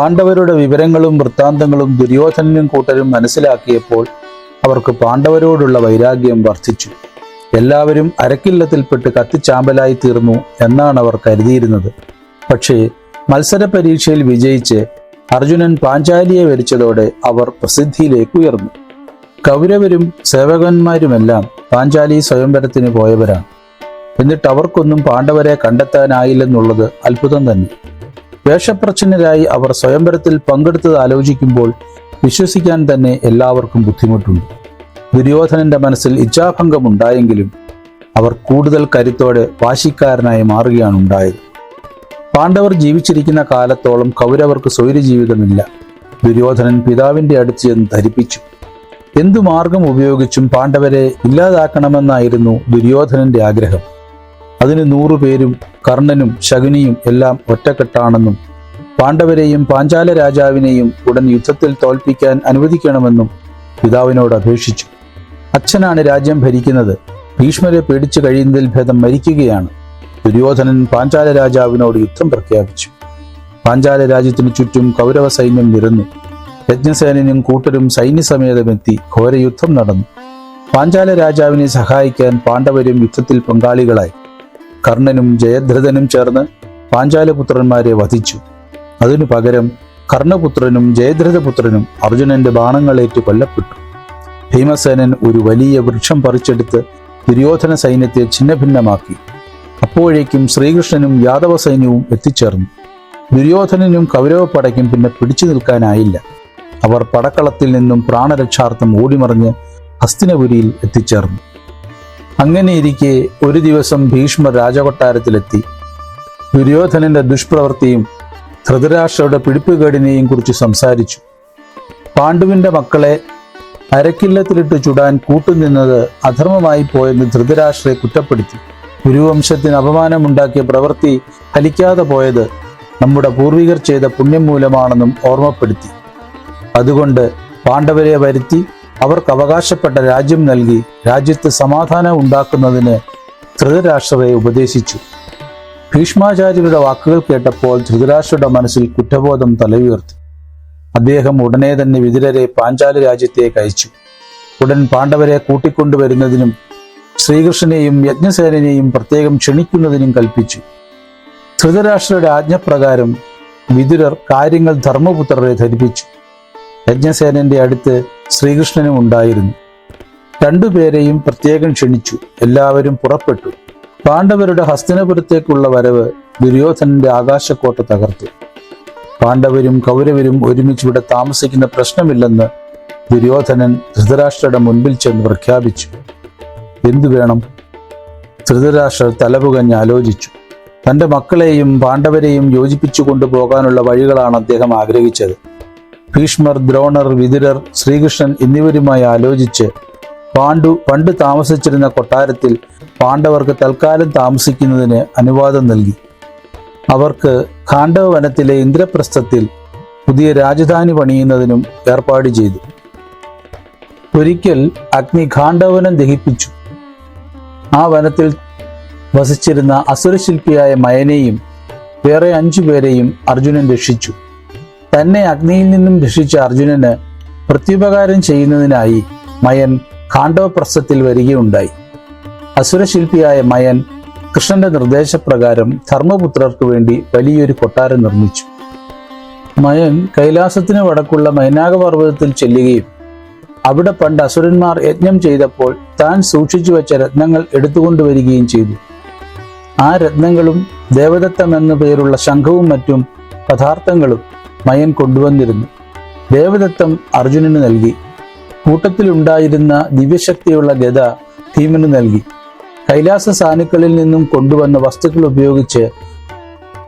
പാണ്ഡവരുടെ വിവരങ്ങളും വൃത്താന്തങ്ങളും ദുര്യോധനനും കൂട്ടരും മനസ്സിലാക്കിയപ്പോൾ അവർക്ക് പാണ്ഡവരോടുള്ള വൈരാഗ്യം വർദ്ധിച്ചു. എല്ലാവരും അരക്കില്ലത്തിൽപ്പെട്ട് കത്തിച്ചാമ്പലായി തീർന്നു എന്നാണ് അവർ കരുതിയിരുന്നത്. പക്ഷേ മത്സര പരീക്ഷയിൽ വിജയിച്ച് അർജുനൻ പാഞ്ചാലിയെ വരിച്ചതോടെ അവർ പ്രസിദ്ധിയിലേക്ക് ഉയർന്നു. കൗരവരും സേവകന്മാരുമെല്ലാം പാഞ്ചാലി സ്വയംവരത്തിന് പോയവരാണ്. എന്നിട്ട് അവർക്കൊന്നും പാണ്ഡവരെ കണ്ടെത്താനായില്ലെന്നുള്ളത് അത്ഭുതം തന്നെ. വേഷപ്രച്ഛന്നരായി അവർ സ്വയംവരത്തിൽ പങ്കെടുത്തത് ആലോചിക്കുമ്പോൾ വിശ്വസിക്കാൻ തന്നെ എല്ലാവർക്കും ബുദ്ധിമുട്ടുണ്ട്. ദുര്യോധനന്റെ മനസ്സിൽ ഇച്ഛാഭംഗമുണ്ടായെങ്കിലും അവർ കൂടുതൽ കരുത്തോടെ വാശിക്കാരനായി മാറുകയാണ് ഉണ്ടായത്. പാണ്ഡവർ ജീവിച്ചിരിക്കുന്ന കാലത്തോളം കൗരവർക്ക് സ്വൈരജീവിതമില്ല. ദുര്യോധനൻ പിതാവിന്റെ അടുത്ത് ചെന്ന് ധരിപ്പിച്ചു. എന്തു മാർഗം ഉപയോഗിച്ചും പാണ്ഡവരെ ഇല്ലാതാക്കണമെന്നായിരുന്നു ദുര്യോധനന്റെ ആഗ്രഹം. അതിന് നൂറു പേരും കർണനും ശകുനിയും എല്ലാം ഒറ്റക്കെട്ടാണെന്നും പാണ്ഡവരെയും പാഞ്ചാല രാജാവിനെയും ഉടൻ യുദ്ധത്തിൽ തോൽപ്പിക്കാൻ അനുവദിക്കണമെന്നും പിതാവിനോട് അപേക്ഷിച്ചു. അച്ഛനാണ് രാജ്യം ഭരിക്കുന്നത്. ഭീഷ്മരെ പേടിച്ചു കഴിയുന്നതിൽ ഭേദം മരിക്കുകയാണ്. ദുര്യോധനൻ പാഞ്ചാല രാജാവിനോട് യുദ്ധം പ്രഖ്യാപിച്ചു. പാഞ്ചാല രാജ്യത്തിനു ചുറ്റും കൗരവ സൈന്യം നിരന്നു. യജ്ഞസേനനും കൂട്ടരും സൈന്യസമേതമെത്തി ഘോരയുദ്ധം നടന്നു. പാഞ്ചാല രാജാവിനെ സഹായിക്കാൻ പാണ്ഡവരും യുദ്ധത്തിൽ പങ്കാളികളായി. കർണനും ജയദ്രഥനും ചേർന്ന് പാഞ്ചാലപുത്രന്മാരെ വധിച്ചു. അതിനു പകരം കർണപുത്രനും ജയദ്രഥപുത്രനും അർജുനന്റെ ബാണങ്ങളേറ്റ് കൊല്ലപ്പെട്ടു. ഭീമസേനൻ ഒരു വലിയ വൃക്ഷം പറിച്ചെടുത്ത് ദുര്യോധന സൈന്യത്തെ ഛിന്നഭിന്നമാക്കി. അപ്പോഴേക്കും ശ്രീകൃഷ്ണനും യാദവ സൈന്യവും എത്തിച്ചേർന്നു. ദുര്യോധനനും കൗരവപ്പടയ്ക്കും പിന്നെ പിടിച്ചു നിൽക്കാനായില്ല. അവർ പടക്കളത്തിൽ നിന്നും പ്രാണരക്ഷാർത്ഥം ഓടിമറിഞ്ഞ് ഹസ്തിനപുരിയിൽ എത്തിച്ചേർന്നു. അങ്ങനെയിരിക്കെ ഒരു ദിവസം ഭീഷ്മർ രാജകൊട്ടാരത്തിലെത്തി. ദുര്യോധനന്റെ ദുഷ്പ്രവൃത്തിയും ധൃതരാഷ്ട്രയുടെ പിടിപ്പുകേടിനെയും കുറിച്ച് സംസാരിച്ചു. പാണ്ഡുവിന്റെ മക്കളെ അരക്കില്ലത്തിലിട്ട് ചുടാൻ കൂട്ടുനിന്നത് അധർമ്മമായി പോയെന്ന് ധൃതരാഷ്ട്രയെ കുറ്റപ്പെടുത്തി. ഗുരുവംശത്തിന് അപമാനമുണ്ടാക്കിയ പ്രവൃത്തി ഫലിക്കാതെ പോയത് നമ്മുടെ പൂർവികർ ചെയ്ത പുണ്യം മൂലമാണെന്നും ഓർമ്മപ്പെടുത്തി. അതുകൊണ്ട് പാണ്ഡവരെ വരുത്തി അവർക്ക് അവകാശപ്പെട്ട രാജ്യം നൽകി രാജ്യത്ത് സമാധാനം ഉണ്ടാക്കുന്നതിന് ധൃതരാഷ്ട്രരെ ഉപദേശിച്ചു. ഭീഷ്മാചാര്യരുടെ വാക്കുകൾ കേട്ടപ്പോൾ ധൃതരാഷ്ട്രയുടെ മനസ്സിൽ കുറ്റബോധം തലയുയർത്തി. അദ്ദേഹം ഉടനെ തന്നെ വിതുരരെ പാഞ്ചാല രാജ്യത്തേക്ക് അയച്ചു. ഉടൻ പാണ്ഡവരെ കൂട്ടിക്കൊണ്ടുവരുന്നതിനും ശ്രീകൃഷ്ണനെയും യജ്ഞസേനനെയും പ്രത്യേകം ക്ഷണിക്കുന്നതിനും കൽപ്പിച്ചു. ധൃതരാഷ്ട്രയുടെ ആജ്ഞപ്രകാരം വിതുരർ കാര്യങ്ങൾ ധർമ്മപുത്രരെ ധരിപ്പിച്ചു. യജ്ഞസേനന്റെ അടുത്ത് ശ്രീകൃഷ്ണനും ഉണ്ടായിരുന്നു. രണ്ടുപേരെയും പ്രത്യേകം ക്ഷണിച്ചു. എല്ലാവരും പുറപ്പെട്ടു. പാണ്ഡവരുടെ ഹസ്തിനപുരത്തേക്കുള്ള വരവ് ദുര്യോധനന്റെ ആകാശക്കോട്ട തകർത്തു. പാണ്ഡവരും കൗരവരും ഒരുമിച്ച് ഇവിടെ താമസിക്കുന്ന പ്രശ്നമില്ലെന്ന് ദുര്യോധനൻ ധൃതരാഷ്ട്രയുടെ മുൻപിൽ ചെന്ന് പ്രഖ്യാപിച്ചു. എന്തു വേണം? ധൃതരാഷ്ട്രർ തലപുകഞ്ഞ് ആലോചിച്ചു. തന്റെ മക്കളെയും പാണ്ഡവരെയും യോജിപ്പിച്ചു കൊണ്ടുപോകാനുള്ള വഴികളാണ് അദ്ദേഹം ആഗ്രഹിച്ചത്. ഭീഷ്മർ ദ്രോണർ വിതുരർ ശ്രീകൃഷ്ണൻ എന്നിവരുമായി ആലോചിച്ച് പാണ്ഡു പണ്ട് താമസിച്ചിരുന്ന കൊട്ടാരത്തിൽ പാണ്ഡവർക്ക് തൽക്കാലം താമസിക്കുന്നതിന് അനുവാദം നൽകി. അവർക്ക് ഖാണ്ഡവ വനത്തിലെ ഇന്ദ്രപ്രസ്ഥത്തിൽ പുതിയ രാജധാനി പണിയുന്നതിനും ഏർപ്പാട് ചെയ്തു. ഒരിക്കൽ അഗ്നി ഖാണ്ഡവനം ദഹിപ്പിച്ചു. ആ വനത്തിൽ വസിച്ചിരുന്ന അസുരശില്പിയായ മയനെയും വേറെ അഞ്ചു പേരെയും അർജുനൻ രക്ഷിച്ചു. തന്നെ അഗ്നിയിൽ നിന്നും രക്ഷിച്ച അർജുനന് പ്രത്യുപകാരം ചെയ്യുന്നതിനായി മയൻ കാണ്ഡവപ്രസ്ഥത്തിൽ വരികയുണ്ടായി. അസുരശില്പിയായ മയൻ കൃഷ്ണന്റെ നിർദ്ദേശപ്രകാരം ധർമ്മപുത്രർക്ക് വേണ്ടി വലിയൊരു കൊട്ടാരം നിർമ്മിച്ചു. മയൻ കൈലാസത്തിന് വടക്കുള്ള മൈനാകപർവതത്തിൽ ചെല്ലുകയും അവിടെ പണ്ട് അസുരന്മാർ യജ്ഞം ചെയ്തപ്പോൾ താൻ സൂക്ഷിച്ചു വെച്ച രത്നങ്ങൾ എടുത്തുകൊണ്ടുവരികയും ചെയ്തു. ആ രത്നങ്ങളും ദേവദത്തം എന്നു പേരുള്ള ശംഖവും മറ്റും പദാർത്ഥങ്ങളും മയൻ കൊണ്ടുവന്നിരുന്നു. ദേവദത്തം അർജുനന് നൽകി. കൂട്ടത്തിലുണ്ടായിരുന്ന ദിവ്യശക്തിയുള്ള ഗത ഭീമന് നൽകി. കൈലാസ സാനുക്കളിൽ നിന്നും കൊണ്ടുവന്ന വസ്തുക്കൾ ഉപയോഗിച്ച്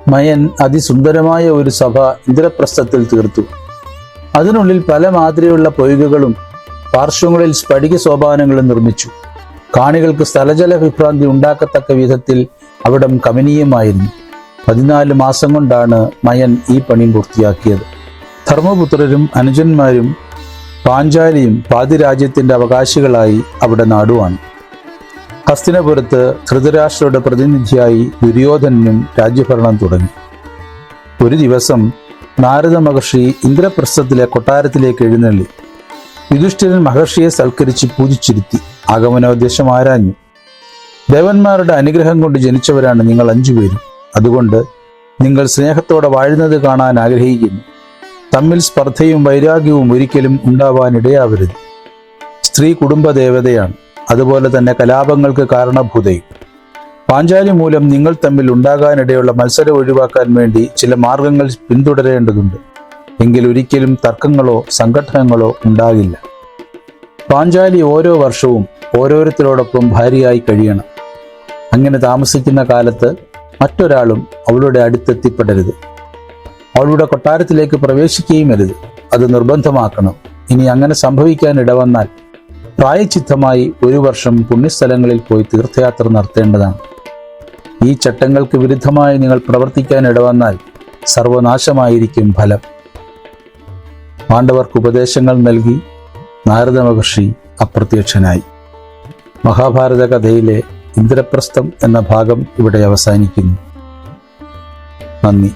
മയൻ അതിസുന്ദരമായ ഒരു സഭ ഇന്ദ്രപ്രസ്ഥത്തിൽ തീർത്തു. അതിനുള്ളിൽ പല മാതിരിയുള്ള പൊയ്കകളും പാർശ്വങ്ങളിൽ സ്ഫടിക സോപാനങ്ങളും നിർമ്മിച്ചു. കാണികൾക്ക് സ്ഥലജല വിഭ്രാന്തി ഉണ്ടാക്കത്തക്ക വിധത്തിൽ അവിടം കമനീയമായിരുന്നു. പതിനാല് മാസം കൊണ്ടാണ് മയൻ ഈ പണി പൂർത്തിയാക്കിയത്. ധർമ്മപുത്രരും അനുജന്മാരും പാഞ്ചാലിയും പാതിരാജ്യത്തിന്റെ അവകാശികളായി അവിടെ നാടുവാണ്. ഹസ്തിനപുരത്ത് ധൃതരാഷ്ട്രയുടെ പ്രതിനിധിയായി ദുര്യോധനനും രാജ്യഭരണം തുടങ്ങി. ഒരു ദിവസം നാരദ മഹർഷി ഇന്ദ്രപ്രസ്ഥത്തിലെ കൊട്ടാരത്തിലേക്ക് എഴുന്നള്ളി. യുധിഷ്ഠിരൻ മഹർഷിയെ സൽക്കരിച്ച് പൂജിച്ചിരുത്തി. ആഗമനോദ്ദേശം ആരാഞ്ഞു? ദേവന്മാരുടെ അനുഗ്രഹം കൊണ്ട് ജനിച്ചവരാണ് നിങ്ങൾ അഞ്ചുപേരും. അതുകൊണ്ട് നിങ്ങൾ സ്നേഹത്തോടെ വാഴുന്നത് കാണാൻ ആഗ്രഹിക്കുന്നു. തമ്മിൽ സ്പർദ്ധയും വൈരാഗ്യവും ഒരിക്കലും ഉണ്ടാവാനിടയാവരുത്. സ്ത്രീ കുടുംബ ദേവതയാണ്. അതുപോലെ തന്നെ കലാപങ്ങൾക്ക് കാരണഭൂതയും. പാഞ്ചാലി മൂലം നിങ്ങൾ തമ്മിൽ ഉണ്ടാകാനിടയുള്ള മത്സരം ഒഴിവാക്കാൻ വേണ്ടി ചില മാർഗങ്ങൾ പിന്തുടരേണ്ടതുണ്ട്. എങ്കിൽ ഒരിക്കലും തർക്കങ്ങളോ സംഘട്ടനങ്ങളോ ഉണ്ടാകില്ല. പാഞ്ചാലി ഓരോ വർഷവും ഓരോരുത്തരോടൊപ്പം ഭാര്യയായി കഴിയണം. അങ്ങനെ താമസിക്കുന്ന കാലത്ത് മറ്റൊരാളും അവളുടെ അടുത്തെത്തിപ്പെടരുത്. അവളുടെ കൊട്ടാരത്തിലേക്ക് പ്രവേശിക്കുകയും അരുത്. അത് നിർബന്ധമാക്കണം. ഇനി അങ്ങനെ സംഭവിക്കാൻ ഇടവന്നാൽ പ്രായച്ചിത്തമായി ഒരു വർഷം പുണ്യസ്ഥലങ്ങളിൽ പോയി തീർത്ഥയാത്ര നടത്തേണ്ടതാണ്. ഈ ചട്ടങ്ങൾക്ക് വിരുദ്ധമായി നിങ്ങൾ പ്രവർത്തിക്കാൻ ഇടവന്നാൽ സർവനാശമായിരിക്കും ഫലം. പാണ്ഡവർക്ക് ഉപദേശങ്ങൾ നൽകി നാരദ മഹർഷി അപ്രത്യക്ഷനായി. മഹാഭാരത കഥയിലെ ഇന്ദ്രപ്രസ്ഥം എന്ന ഭാഗം ഇവിടെ അവസാനിക്കുന്നു. നന്ദി.